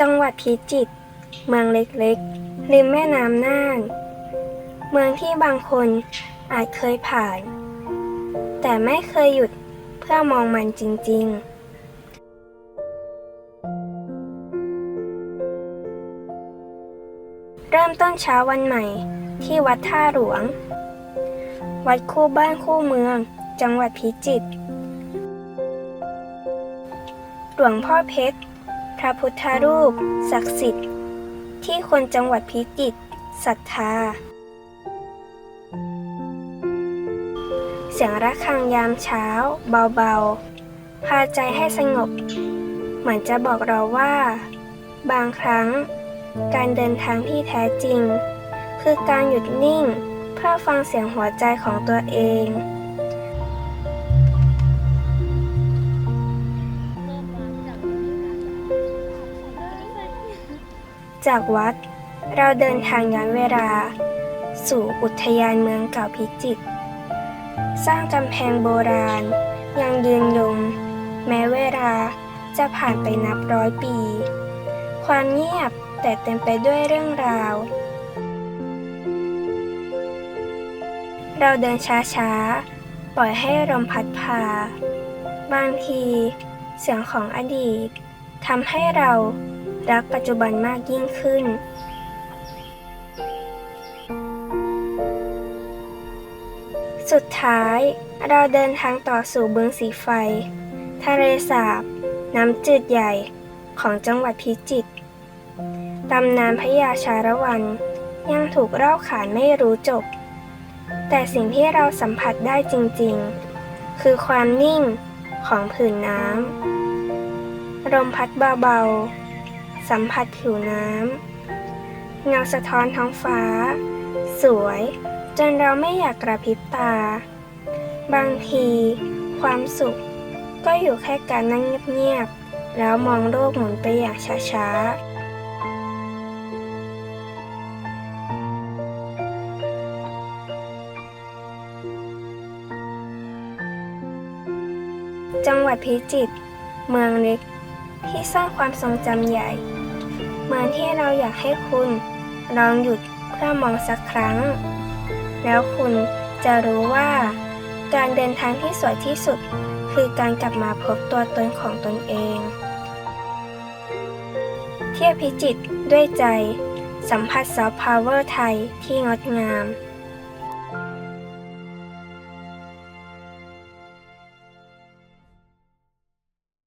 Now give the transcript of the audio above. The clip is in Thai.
จังหวัดพิจิตร เมืองเล็กๆ ริมแม่น้ำน่าน เมืองที่บางคนอาจเคยผ่าน แต่ไม่เคยหยุดเพื่อมองมันจริง ๆเริ่มต้นเช้าวันใหม่ที่วัดท่าหลวง วัดคู่บ้านคู่เมือง จังหวัดพิจิตร หลวงพ่อเพชร ระพุทธรูป ศักดิ์สิทธิ์ ที่คนจังหวัดพิจิตรศรัทธา เสียงระฆังยามเช้า เบาๆ พาใจให้สงบ เหมือนจะบอกเราว่า บางครั้ง การเดินทางที่แท้จริง คือการหยุดนิ่ง เพื่อฟังเสียงหัวใจของตัวเอง จากวัด เราเดินทางย้อนเวลา สู่อุทยานเมืองเก่าพิจิตรสร้างกำแพงโบราณ ยังยืนยง แม้เวลาจะผ่านไปนับร้อยปี ความเงียบแต่เต็มไปด้วยเรื่องราว เราเดินช้าๆ ปล่อยให้ลมพัดพา บางที เสียงของอดีตทำให้เรา รักปัจจุบันมากยิ่งขึ้น สุดท้ายเราเดินทางต่อสู่บึงสีไฟ ทะเลสาบ น้ำจืดใหญ่ของจังหวัดพิจิตรตำนานพระยาชาละวันยังถูกเล่าขานไม่รู้จบ แต่สิ่งที่เราสัมผัสได้จริงๆ คือความนิ่งของผืนน้ำลมพัดเบาๆ สัมผัสผิวน้ำ เงาสะท้อนท้องฟ้า สวย จนเราไม่อยากกระพริบตา บางที ความสุข ก็อยู่แค่การนั่งเงียบๆ แล้วมองโลกหมุนไปอย่างช้าๆจังหวัดพิจิตร เมืองเล็ก ที่สร้างความทรงจำใหญ่ เหมือนที่เราอยากให้คุณลองหยุดเพื่อมองสักครั้ง แล้วคุณจะรู้ว่า การเดินทางที่สวยที่สุดคือการกลับมาพบตัวตนของตนเอง เที่ยวพิจิตรด้วยใจ สัมผัสซอฟต์พาวเวอร์ไทยที่งดงาม